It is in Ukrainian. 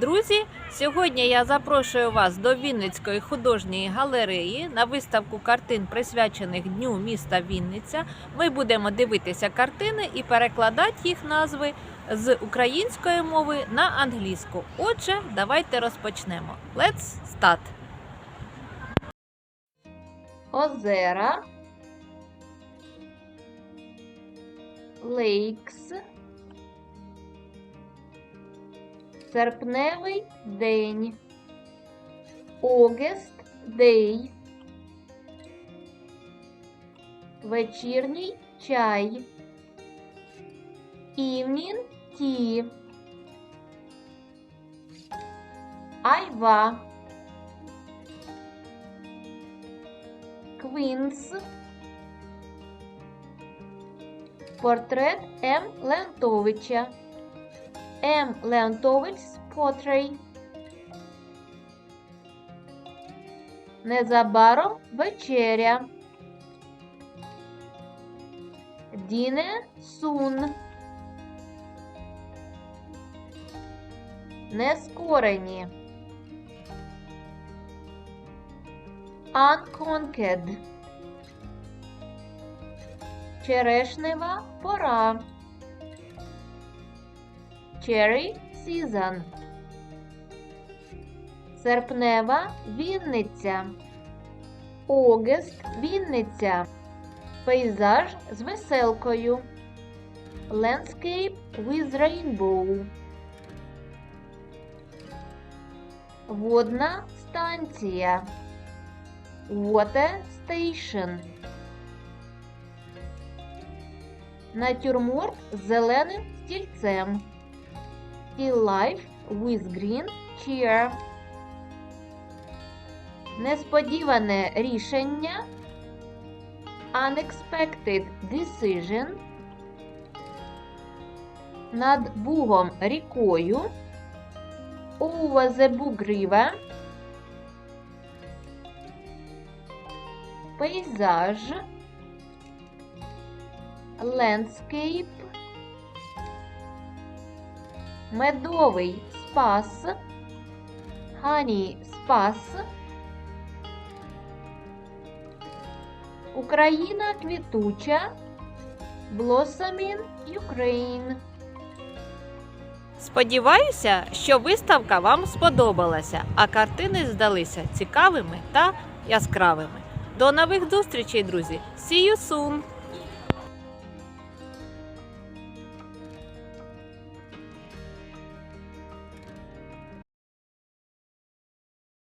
Друзі, сьогодні я запрошую вас до Вінницької художньої галереї на виставку картин, присвячених Дню міста Вінниця. Ми будемо дивитися картини і перекладати їх назви з української мови на англійську. Отже, давайте розпочнемо. Let's start! Озера Lakes Серпневий день. August Day. Вечірній чай. Evening tea. Айва. Квінс. Портрет М. Леонтовича. М. Леонтович Потрей. Незабаром вечеря. Діне Сун. Нескорені. Unconquered. Черешнева пора. Cherry Season. Серпнева Вінниця. Огест Вінниця. Пейзаж з веселкою. Landscape with rainbow. Водна станція. Water Station. Натюрморт з зеленим стільцем. Still life with green cheer. Несподіване рішення. Unexpected decision. Над Бугом рікою. Over the Bug River. Пейзаж. Landscape. Медовий спас. Хані спас. Україна квітуча. Blossoming Ukraine. Сподіваюся, що виставка вам сподобалася, а картини здалися цікавими та яскравими. До нових зустрічей, друзі! See you soon!